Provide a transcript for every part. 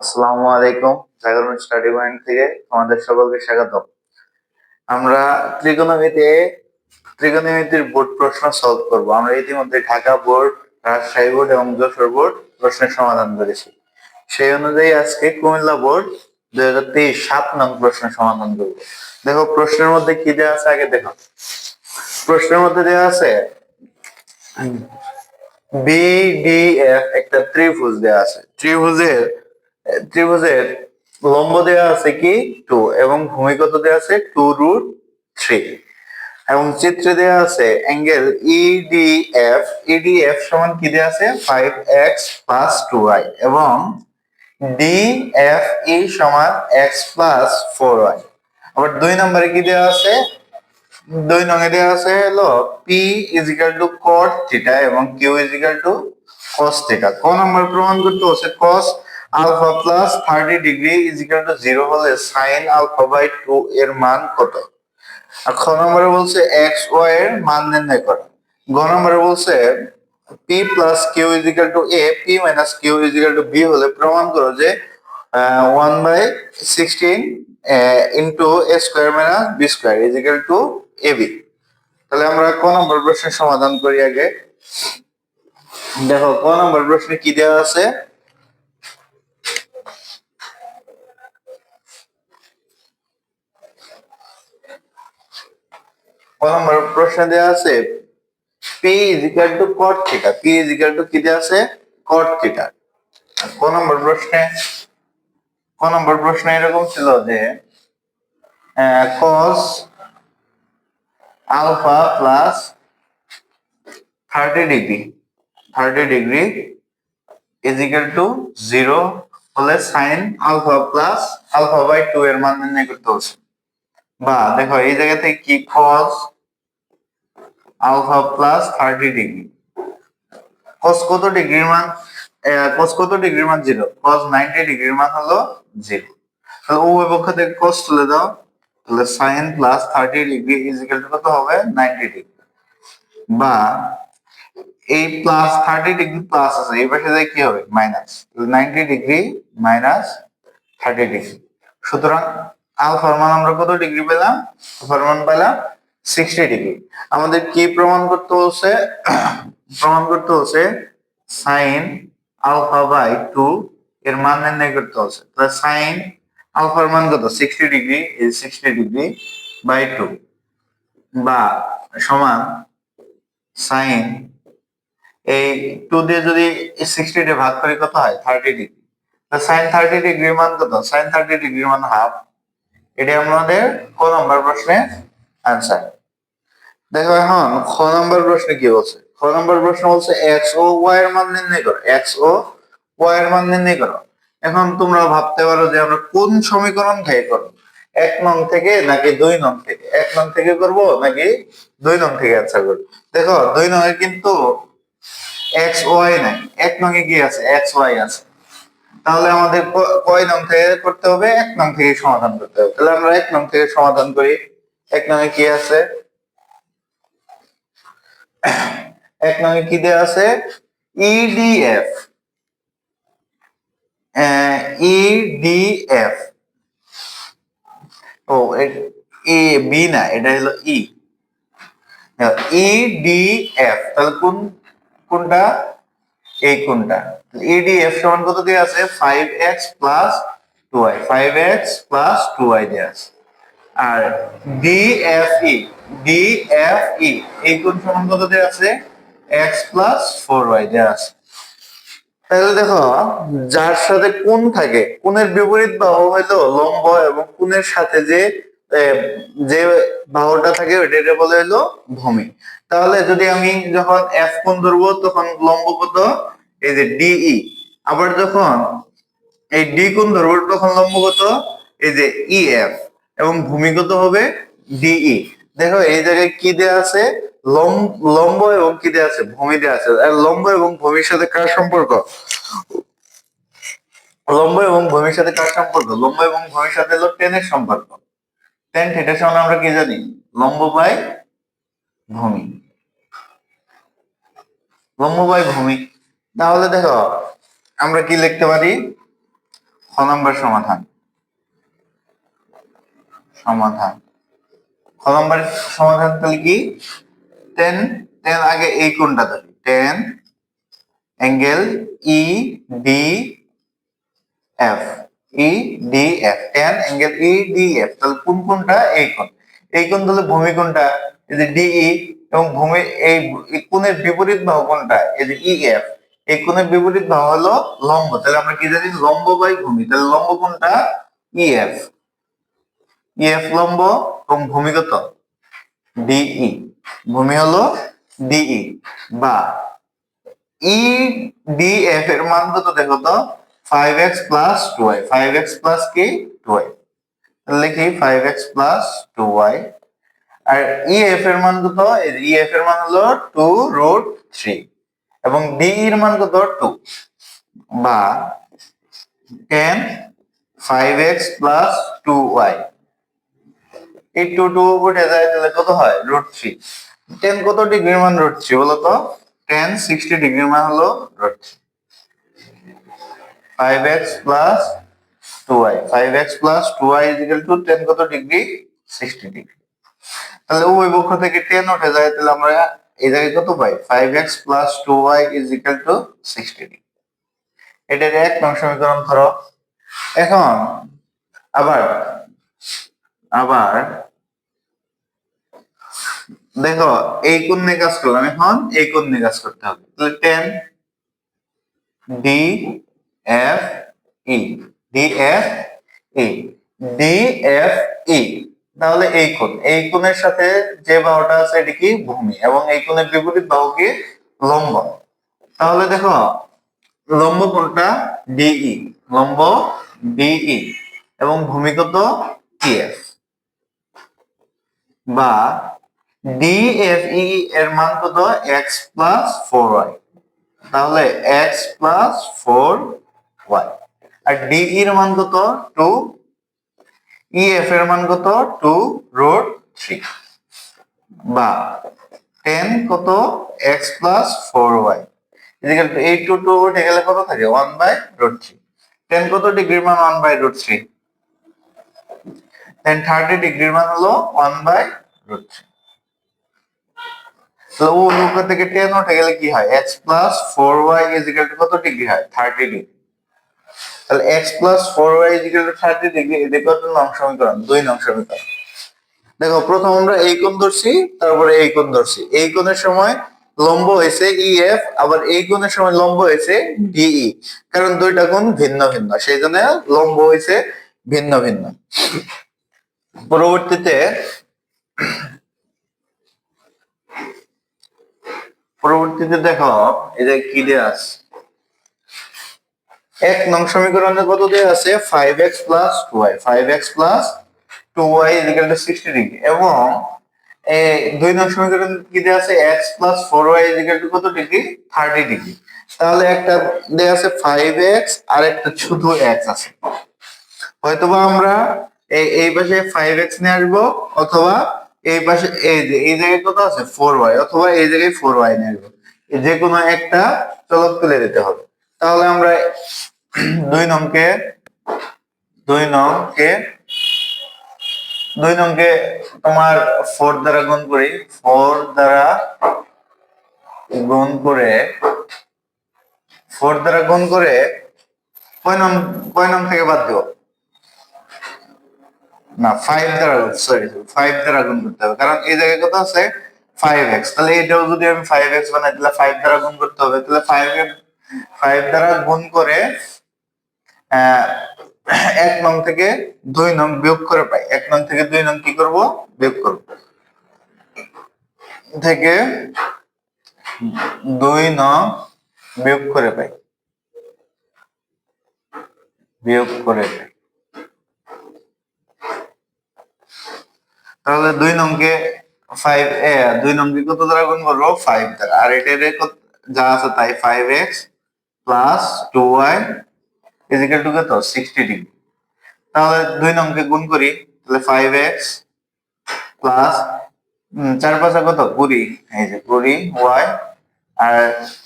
আসসালামু আলাইকুম, জাগরণ স্টাডি পয়েন্ট থেকে তোমাদের সকলকে স্বাগত আমরা ত্রিকোণমিতিতে ত্রিকোণমিতির বোর্ড প্রশ্ন সলভ করব। আমরা ইতিমধ্যে ঢাকা বোর্ড, রাজশাহী বোর্ড এবং যশোর বোর্ড প্রশ্নের সমাধান করেছি। সেই অনুযায়ী আজকে কুমিল্লা বোর্ড দুই হাজার তেইশ সাত নং প্রশ্নের সমাধান করব। দেখো, প্রশ্নের মধ্যে কি দেওয়া আছে আগে দেখো। প্রশ্নের মধ্যে দেওয়া আছে বিডিএফ একটা ত্রিভুজ দেওয়া আছে। ত্রিভুজের ত্রিভুজের লম্ব দেওয়া আছে কি টু এবং ভূমিগত দেওয়া আছে টু রুট থ্রি এবং চিত্রে দেওয়া আছে E অ্যাঙ্গেল ইডিএফ ইডিএফ সমান কি দেওয়া আছে? Five x plus two y এবং ডিএফ ই সমান এক্স প্লাস ফোর ওয়াই আবার দুই নম্বরে কি দেওয়া আছে? দুই নঙে দেওয়া আছে হলো p is equal to cot theta এবং q is equal to cos theta ক নম্বর প্রমাণ করতে হচ্ছে cos alpha plus thirty degree is equal to zero হলে সাইন আলফা বাই টু এর মান কত? আর খ নম্বরে বলছে এক্স ওয়াই এর মান নির্ণয় করা। গ নম্বরে বলছে p plus q is equal to a p minus q is equal to b হলে প্রমাণ করো যে one by sixteen into a square minus b square is equal to a b তাহলে আমরা ক নম্বর প্রশ্নের সমাধান করি আগে। দেখো, ক নম্বর প্রশ্নে কি দেওয়া আছে? নম্বর প্রশ্নে দেওয়া আছে p is equal to cot theta p is equal to কি দেওয়া আছে? কট থিটা ক নম্বর প্রশ্নে? ক নম্বর প্রশ্নে এরকম ছিল যে cos alpha plus thirty degree thirty degree is equal to zero হলে sine alpha plus alpha by two এর মান নির্ণয় করতে হচ্ছে বা দেখো, এই জায়গা থেকে কি cos alpha plus thirty degree. Cos কত ডিগ্রির মান? কস কত ডিগ্রির মান? জিরো কস নাইনটি ডিগ্রির মান হলো জিরো তাহলে উভয় পক্ষ থেকে কস তুলে দাও। তাহলে sine plus thirty degree is equal to কত হবে? নাইনটি ডিগ্রি বা এই প্লাস থার্টি ডিগ্রি প্লাস আছে, এই পাশে যায় কি হবে? Minus ninety degree minus thirty degree সুতরাং আলফার মান আমরা কত ডিগ্রি পেলাম? আলফার মান পেলাম সিক্সটি ডিগ্রি আমাদের কি প্রমাণ করতে হচ্ছে? প্রমাণ করতে হচ্ছে সাইন আলফা বাই টু এর মান নির্ণয় করতে হচ্ছে। তাহলে সাইন আলফার মান কত? সিক্সটি ডিগ্রি এই সিক্সটি ডিগ্রি বাই টু বা সমান সাইন এই টু দিয়ে যদি সিক্সটি ডে ভাগ করি কত হয়? থার্টি ডিগ্রি সাইন থার্টি ডিগ্রির মান কত? সাইন থার্টি ডিগ্রির মান হাফ এটি আমাদের ক নম্বর প্রশ্নের আনসার দেখো এখন খ নম্বর প্রশ্নে কি বলছে? খ নম্বর প্রশ্ন বলছে এক্স ও ওয়াই এর মান নির্ণয় করো। এক্স ও ওয়াই এর মান নির্ণয় করো। এখন তোমরা ভাবতে পারো যে আমরা কোন সমীকরণ থেকে করব? এক নং থেকে নাকি দুই নং থেকে? এক নং থেকে করব নাকি দুই নং থেকে অ্যান্সার করব? দেখো, দুই নং এ কিন্তু এক্স ওয়াই নাই। এক নং এ কি আছে? এক্স ওয়াই আছে। তাহলে আমাদের কয় নং থেকে করতে হবে? এক নং থেকে সমাধান করতে হবে। তাহলে আমরা এক নং থেকে সমাধান করি। এক নং এ কি আছে? এক নং এ কি দেওয়া আছে? E ইডিএফ ইডিএফ ও, এ বি না, এটা হলো ই ইডিএফ তাহলে কোন, কোনটা? এই কোনটা? ইডিএফ সমান কত দেওয়া আছে? Five x plus two y five x plus two y দেওয়া আছে। আর ডিএফই ডিএফই এই কোন সমান কত দেওয়া আছে? এক্স প্লাস ফোর ওয়াই দেওয়া আছে। তাহলে দেখো, যার সাথে কোণ থাকে কোণের বিপরীত বাহু হইল লম্ব এবং কোণের সাথে যে যে বাহুটা থাকে ওইটাকে বলে হলো ভূমি। তাহলে যদি আমি যখন এফ কোণ ধরবো, তখন লম্ব কত? এই যে ডিই আবার যখন এই ডি কোণ ধরবো, তখন লম্ব কত? এই যে ইএফ এবং ভূমিগত হবে ডিই দেখো, এই জায়গায় কি দেয়া আছে? লম- লম্ব এবং কি দেয়া আছে? ভূমি দেয়া আছে। লম্ব এবং ভূমির সাথে কার সম্পর্ক? লম্ব এবং ভূমির সাথে কার সম্পর্ক? লম্ব এবং ভূমির সাথে হলো টেনের সম্পর্ক। টেন থিটার সমান আমরা কি জানি? লম্ব বাই ভূমি। লম্ব বাই ভূমি। তাহলে দেখো, আমরা কি লিখতে পারি? খ নম্বর সমাধান। সমাধান। খ নম্বর সমাধান তাহলে কি? টেন টেন আগে এই কোনটা ধরি। Tan angle E D F E D F tan angle E D F তাহলে কোন কোনটা এই কোণ। এই কোণ তাহলে ভূমি কোনটা এই যে ডিই এবং ভূমি, এই কোণের বিপরীত বাহু কোনটা এই যে ই এফ এই কোণের বিপরীত বাহু হলো লম্ব। তাহলে আমরা কি জানি? লম্ব বাই ভূমি। তাহলে লম্ব কোনটা ই এফ ই এফ লম্ব এবং ভূমিগত। ডিই ভূমি হলো ডিই বা ই ডি এফ এর মান কত দেখো তো? Five x plus two y five x plus কি? টু ওয়াই লিখি five x plus two y আর ই এফ এর মান কত? ই এফ এর মান হলো টু রুট থ্রি এবং ডি এর মান কত? টু বা tan five x plus two y এই টু উঠে যায় তাহলে কত হয়? রুট থ্রি টেন কত ডিগ্রির মান রুট থ্রি বলো তো টেন সিক্সটি ডিগ্রির মান হলো root three five x plus two y five x plus two y is equal to tan কত ডিগ্রি সিক্সটি ডিগ্রি তাহলে ওই পক্ষ থেকে টেন উঠে যায়, তাহলে আমরা এই জায়গায় কত পাই? Five x plus two y is equal to sixty degree এটার এক নং সমীকরণ ধরো। এখন আবার আবার দেখো, এই কোন নিয়ে কাজ করলাম। এখন এই কোণ নিয়ে কাজ করতে হবে। তাহলে tan D F E D F E D F E তাহলে এই কোণ। এই কোণের সাথে যে বাহুটা আছে, এটি কি? ভূমি। এবং এই কোণের বিপরীত বাহু কি? লম্ব। তাহলে দেখো, লম্ব কোণটা ডিই লম্ব ডিই এবং ভূমি কত? টিএফ বা ডিএফই এর মান কত? এক্স প্লাস ফোর ওয়াই তাহলে এক্স প্লাস ফোর ওয়াই আর ডিই এর মান কত? টু ইএফ এর মান কত? টু রুট থ্রি বা টেন কত? X plus four y is equal to eight two two উঠে গেলে কত থাকে? One by root three tan কত ডিগ্রির মান? One by root three then thirty ডিগ্রির মান হলো ওয়ান বাই রুট থ্রি তো থেকে টেন উঠে গেলে কি হয়? X plus four y is equal কত ডিগ্রি হয়? থার্টি ডিগ্রি তাহলে x plus four y is equal thirty degree এটা কত নং সমীকরণ? দুই নং সমীকরণ। দেখো, প্রথম আমরা এই কোণ ধরছি, তারপরে এই কোণ ধরছি। এই কোণের সময় লম্ব হয়েছে ইএফ আবার এই কোণের সময় লম্ব হয়েছে ডিই কারণ দুইটা কোণ ভিন্ন ভিন্ন, সেই জন্য লম্ব হয়েছে ভিন্ন ভিন্ন। পরবর্তীতে পরবর্তীতে দেখো যে কি দেয়া আছে? এক নং সমীকরণে কত দেওয়া আছে? Five x plus two y five x plus two y is equal to sixty degree এবং দুই নং সমীকরণ কি দেওয়া আছে? X plus four y is equal কত ডিগ্রি থার্টি ডিগ্রি তাহলে একটা দেওয়া আছে ফাইভ এক্স আর একটা শুধু এক্স আছে। হয়তোবা আমরা এই পাশে ফাইভ এক্স নিয়ে আসব, অথবা এই পাশে, এই যে, এই জায়গায় কত আছে? ফোর ওয়াই অথবা এই জায়গায় ফোর ওয়াই এই যে কোনো একটা চলক তুলে দিতে হবে। তাহলে আমরা দুই নংকে দুই নংকে দুই নংকে তোমার ফোর দ্বারা গুণ করি। ফোর দ্বারা গুণ করে ফোর দ্বারা গুণ করে কয় নং কয় নং থেকে বাদ দেবো? না ফাইভ দ্বারা সরি ফাইভ দ্বারা গুণ করতে হবে। কারণ এই জায়গায় কত আছে ফাইভ এক্স তাহলে এটাও যদি আমি ফাইভ এক্স বানাই, তাহলে ফাইভ দ্বারা গুণ করতে হবে। তাহলে ফাইভ ফাইভ দ্বারা গুণ করে এক নং থেকে দুই নং বিয়োগ করে পাই। এক নং থেকে দুই নং কি করব? বিয়োগ করব। থেকে দুই নং বিয়োগ করে পাই। বিয়োগ করে পাই। তাহলে দুই নংকে ফাইভ এ, দুই নংকে কত দ্বারা গুণ করব? ফাইভ দ্বারা। আর এটার যা আছে তাই five x plus two y is equal to কত? সিক্সটি ডিগ্রি তাহলে দুই নংকে গুণ করি, তাহলে ফাইভ এক্স প্লাস চার পাঁচা কত? কুড়ি। এই যে কুড়ি ওয়াই আর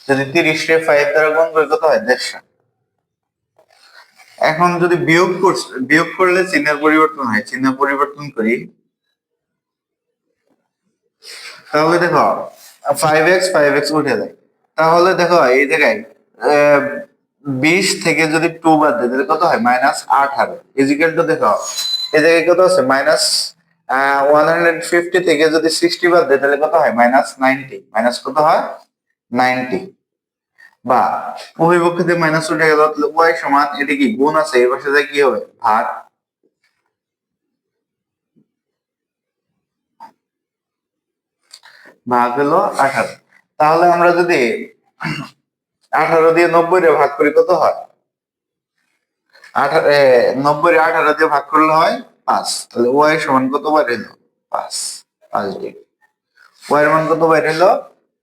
যদি তিরিশে ফাইভ দ্বারা গুণ করি, কত হয়? দেড়শো। এখন যদি বিয়োগ বিয়োগ করলে চিহ্নের পরিবর্তন হয়। চিহ্ন পরিবর্তন করি তাহলে দেখো ফাইভ এক্স ফাইভ এক্স উঠে যায়। তাহলে দেখো, এই জায়গায় বিশ থেকে যদি টু বাদ দেয়, তাহলে কত হয়? মাইনাস আঠারো। ইজিক্যাল টু দেখো, এই জায়গায় কত আছে? মাইনাস ওয়ান হান্ড্রেড ফিফটি থেকে যদি সিক্সটি বাদ দেয়, তাহলে কত হয়? মাইনাস নাইনটি মাইনাস কত হয়? নাইনটি বা, উভয় পক্ষ মাইনাস উঠে গেল ওয়াই সমান, এটা কি? গুণ আছে, এই পাশে কি হবে? ভাগ। ভাগ হলো আঠারো। তাহলে আমরা যদি আঠারো দিয়ে নব্বই রে ভাগ করি কত হয়? আঠারো নব্বই রে আঠারো দিয়ে ভাগ করলে হয় পাঁচ। তাহলে ওয়াই সমান কত বাইর হলো পাঁচ। পাঁচ ডিগ্রি। ওয়াই মান কত বাইর হলো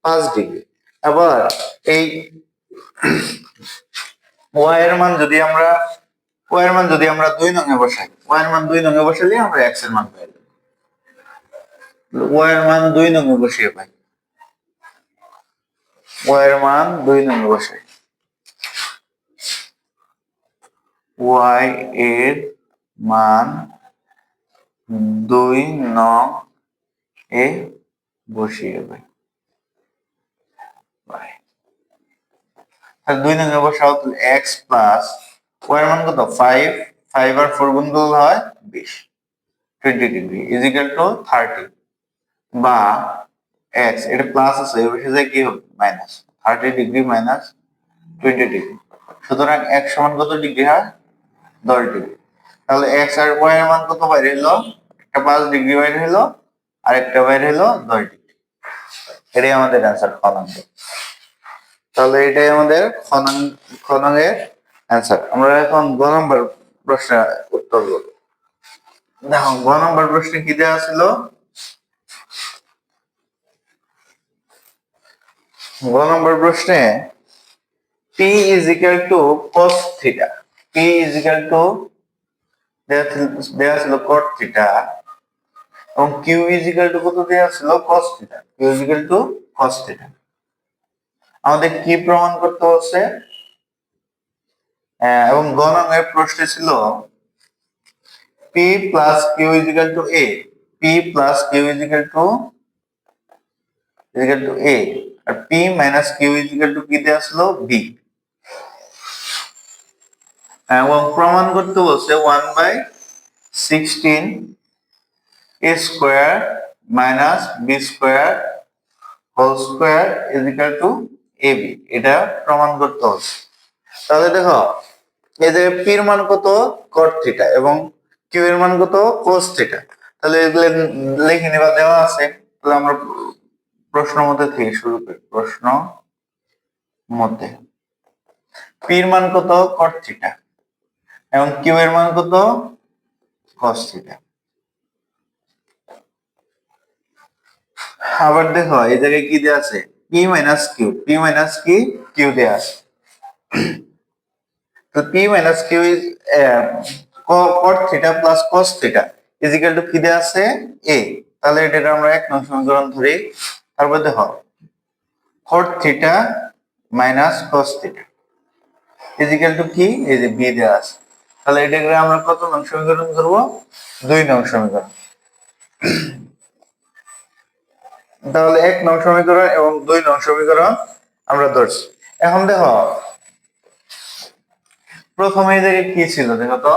পাঁচ ডিগ্রি। আবার এই ওয়াই এর মান যদি আমরা, ওয়াই এর মান যদি আমরা দুই নঙে বসাই, ওয়াই এর মান দুই নঙে বসালে আমরা এক্সের মান পাই। ওয়াই এর মান দুই নঙে বসিয়ে পাই। ওয়াই এর মান দুই নঙে বসাই। ওয়াই এর মান দুই নং এ বসিয়ে পাই। তাহলে দুই নং বসাও এক্স প্লাস ওয়াই এর মান কত? ফাইভ ফাইভ আর ফোর গুণ হয় বিশ। Twenty degree is equal to thirty. বা এক্স এটা প্লাস আছে বসে যায় কি হবে? Minus thirty degree minus twenty degree সুতরাং এক সমান কত ডিগ্রি হয়? দশ ডিগ্রি তাহলে এক্স আর ওয়াই এর মান কত বাইরে হলো? একটা পাঁচ ডিগ্রি বাইরে হলো, আর একটা বাইরে হলো দশ ডিগ্রি এটাই আমাদের অ্যান্সার খনাঙ্ক তাহলে এটাই আমাদের খনাং খনাঙ্গের অ্যান্সার আমরা এখন গ নম্বর প্রশ্নের উত্তর করব দেখো, গ নম্বর প্রশ্নে কি দেওয়া ছিল? গ নম্বর প্রশ্নে p is equal to cos theta p is equal to দেওয়া ছিল cot থিটা এবং কিউ ইজ ইকাল টু কত দেওয়া ছিল? cos theta q is equal to cos theta আমাদের কি প্রমাণ করতে হচ্ছে আহ, এবং গণনের প্রশ্নে ছিল p plus q is equal to a p plus q is equal to is equal to a R p minus q is equal to কি দেওয়া আসলো বি এবং প্রমাণ করতে বলছে one by sixteen a square minus b square whole square is equal to a b এটা প্রমাণ করতে হচ্ছে তাহলে দেখো, এই যে পি এর মান কত? কট থিটা এবং কিউ এর মান কত? কোস থিটা তাহলে এগুলো লিখে নেবা, দেওয়া আছে। তাহলে আমরা প্রশ্ন মধ্যে থেকে শুরু করি। প্রশ্ন মধ্যে। পি এর মান কত? কট এবং কিউ এর মান কত? কস আবার দেখো, এই জায়গায় কি দেওয়া আছে? P minus q p minus কি? কিউ দেওয়া আছে। তো p minus q is cot theta plus cos theta is equal to কি দেওয়া আছে? এ তাহলে এটা আমরা এক নং সমীকরণ ধরি। তারপর দেখো cot theta minus cos theta is to কি? এই যে বি দেওয়া আছে। তাহলে এটাকে আমরা কত নং সমীকরণ ধরবো দুই নং সমীকরণ। তাহলে এক নং সমীকরণ এবং দুই নং সমীকরণ আমরা ধরছি। এখন দেখো, প্রথমে এই জায়গায় কি ছিল দেখো তো?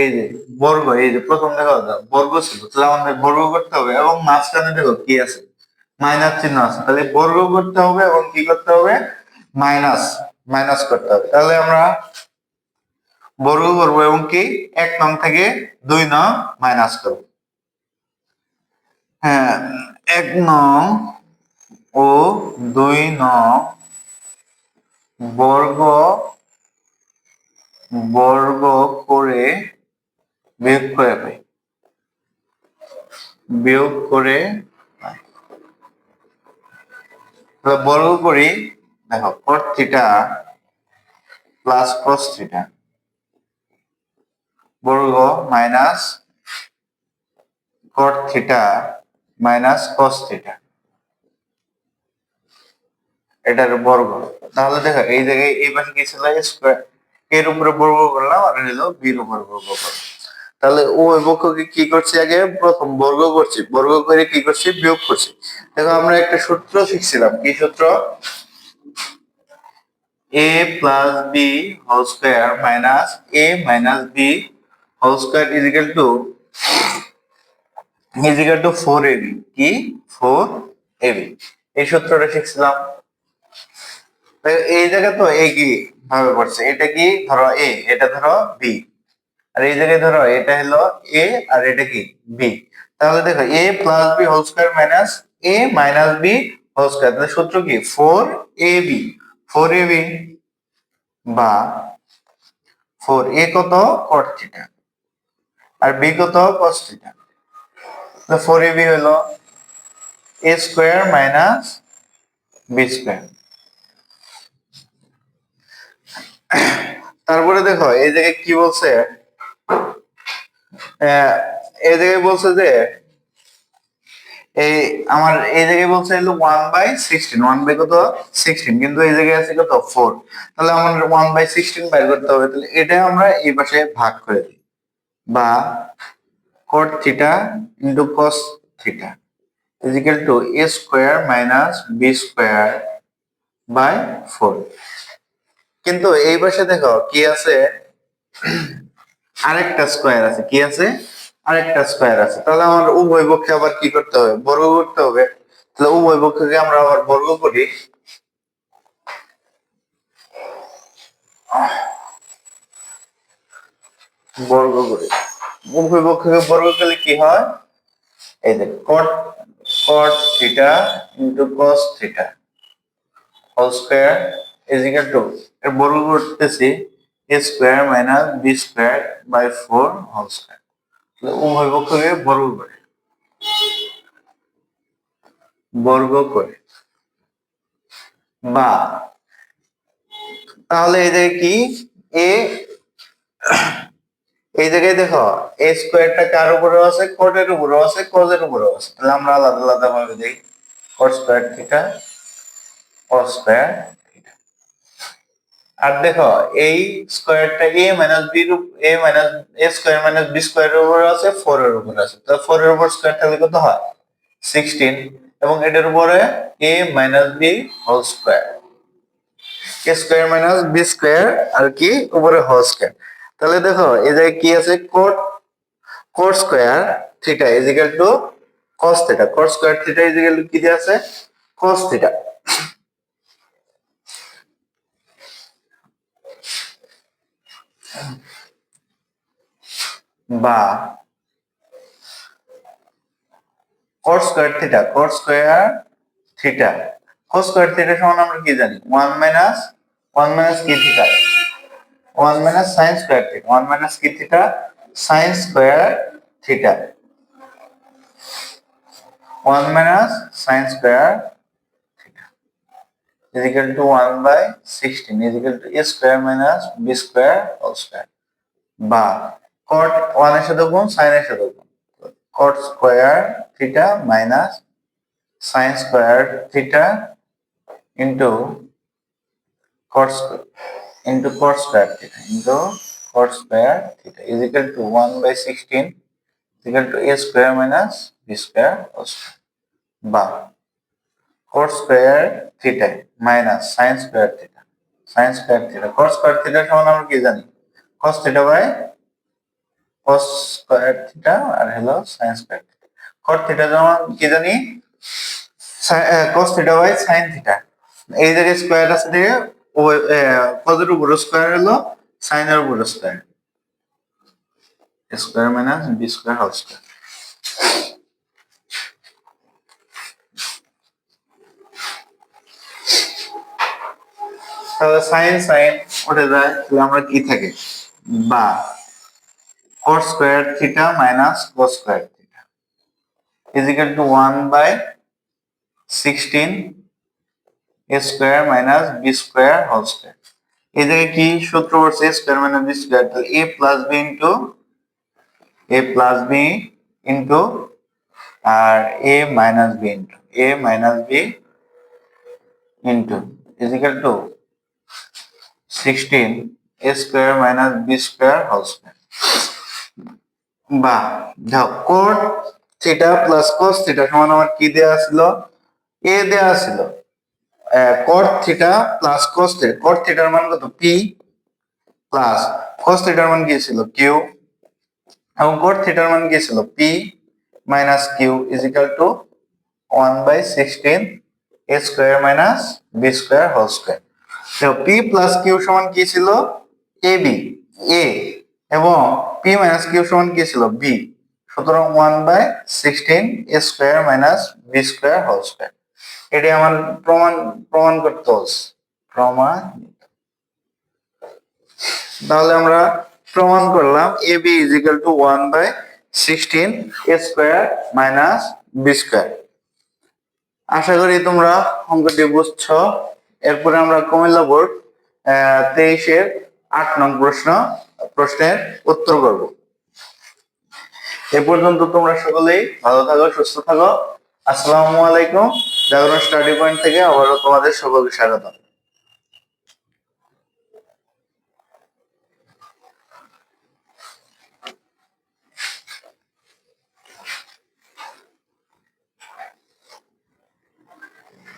এই যে বর্গ, এই যে প্রথম দেখো বর্গ ছিল। তাহলে আমাদের বর্গ করতে হবে এবং মাঝখানে দেখো কি আছে? মাইনাস চিহ্ন আছে। তাহলে বর্গ করতে হবে এবং কি করতে হবে? মাইনাস মাইনাস করতে হবে। তাহলে আমরা বর্গ করব এবং কি? এক নং থেকে দুই নং মাইনাস করব। হ্যাঁ এক নং ও দুই নং বর্গ বর্গ করে বিয়োগ করে বিয়োগ করে। তাহলে বর্গ করি, দেখো, cot theta plus cos theta বর্গ minus cot theta minus cos theta এটার বর্গ। তাহলে দেখো, এই জায়গায়, এই পাশে কি ছিল? স্কোয়ার এর উপরে বর্গ করলাম, আর হলো বির উপরে বর্গ করলাম। তাহলে ও পক্ষকে কি করছি আগে? প্রথম বর্গ করছি। বর্গ করে কি করছি? বিয়োগ করছি। দেখো, আমরা একটা সূত্র শিখছিলাম। কি সূত্র? A plus b whole square minus a minus b whole square is equal to is equal to four ab কি? ফোর এবি এই সূত্রটা শিখছিলাম। এই জায়গা তো এ কি ভাবে পড়ছে? এটা কি? ধরো এ এটা ধরো বি আর এই জায়গায় ধরো, এটা হলো এ আর এটা কি? বি তাহলে দেখো a plus b whole square minus a minus b whole square তাহলে সূত্র কি? Four a b four a b বা ফোর এ কত? কট থিটা আর বি কত? Cos theta four a b হলো a square minus b square তারপরে দেখো, এই জায়গায় কি বলছে? এই জায়গায় বলছে যে, এই আমার এই জায়গায় বলছে হলো one by sixteen one by কত? সিক্সটিন কিন্তু এই জায়গায় আছে কত? ফোর তাহলে আমার ওয়ান বাই সিক্সটিন বাইর করতে হবে, তাহলে এটা আমরা এই পাশে ভাগ করে দিই। বা cot theta into cos theta is to a square minus b square by 4 কিন্তু এই পাশে দেখো কি আছে? আরেকটা স্কোয়ার আছে, কি আছে? আরেকটা স্কোয়ার আছে। তাহলে আমার উভয় পক্ষে আবার কি করতে হবে? বর্গ করতে হবে। তাহলে উভয় পক্ষকে আমরা আবার বর্গ করি। বর্গ করি। উভয় পক্ষকে বর্গ করলে কি হয়? এই যে cot cot theta into cos theta whole square is to এর বর্গ করতেছি square minus b square by 4 whole square উভয় পক্ষকে বর্গ করে। বর্গ করে। বা, তাহলে জায়গায় কি? a এই জায়গায় দেখো, এ স্কোয়ারটা কার উপরে আছে? কোটের উপরে আছে কোজের উপরে আছে। তাহলে আমরা আলাদা আলাদা ভাবে দেখি। Cot square theta cos square আর দেখো, এই স্কোয়ারটা a minus b a minus a square minus b স্কোয়ারের উপরে আছে ফোর এর উপরে আছে। তো ফোর এর উপর স্কোয়ার তাহলে কত হয়? সিক্সটিন এবং এটার উপরে a minus b whole square a square minus b square আর কি উপরে হোল স্কোয়ার তাহলে দেখো, এই জায়গায় কি আছে? Cot cot square theta is equal to cos theta cot square theta is equal to কি আছে? কস থিটা বা cot square theta cot square theta cot square theta সমান আমরা কি জানি? ওয়ান মাইনাস ওয়ান মাইনাস কি theta one minus sine square theta one minus কি theta sine square theta one minus sine square is equal to 1 by 16 is equal to a square minus b square whole square বা cot 1 এর সাথে গুণ sin এর সাথে গুণ cot square theta minus sin square theta into cot square into cot square theta into cot square theta is equal to 1 by 16 is equal to a square minus b square whole square বা cot square theta minus sine square theta sine square theta cos square theta সমান আমরা কি জানি? Cos theta by cos square theta আর হলো sine square theta কর theta যেমন কি জানি? Cos theta by sine theta এই যে স্কোয়ার আছে দিয়ে ও কজের উপর স্কোয়ার হলো সাইনের উপর square square minus b square whole square তাহলে সাইন সাইন উঠে আমরা কি থাকে? বা cos square theta minus cos square theta is equal to 1 by 16 a square minus b square whole square এই জায়গায় কি সূত্র পড়ছে স্কোয়ার মাইনাস বি স্কোয়ার তাহলে a plus b into a plus b into R a minus b into a minus b into is equal to sixteen a square minus b square whole square বা দেখো cot theta plus cos theta সমান আমার কি দেওয়া ছিল এ দেওয়া ছিল cot theta plus cos theta cot থিটার মান কত? পি প্লাস কোস থিটার মান কি কিউ এবং কোট থিটার মান কি p minus q is equal to one by sixteen a square minus b square whole square দেখো পি প্লাস কিউ সমান কি ছিল? এ বি এ এবং পি মাইনাস কিউ সমান কি ছিল? বি সুতরাং one by sixteen A square minus B square whole square এটি আমার প্রমাণ প্রমাণ করতে প্রমাণ। তাহলে আমরা প্রমাণ করলাম A B is equal to one by sixteen A square minus B square আশা করি তোমরা অঙ্কটি বুঝছ। এরপরে আমরা কুমিল্লা বোর্ড তেইশের আট নং প্রশ্ন, প্রশ্নের উত্তর করব। এ পর্যন্ত তোমরা সকলেই ভালো থাকো, সুস্থ থাকো। আসসালামু আলাইকুম। জাগরণ স্টাডি পয়েন্ট থেকে আবারও তোমাদের সকলকে স্বাগত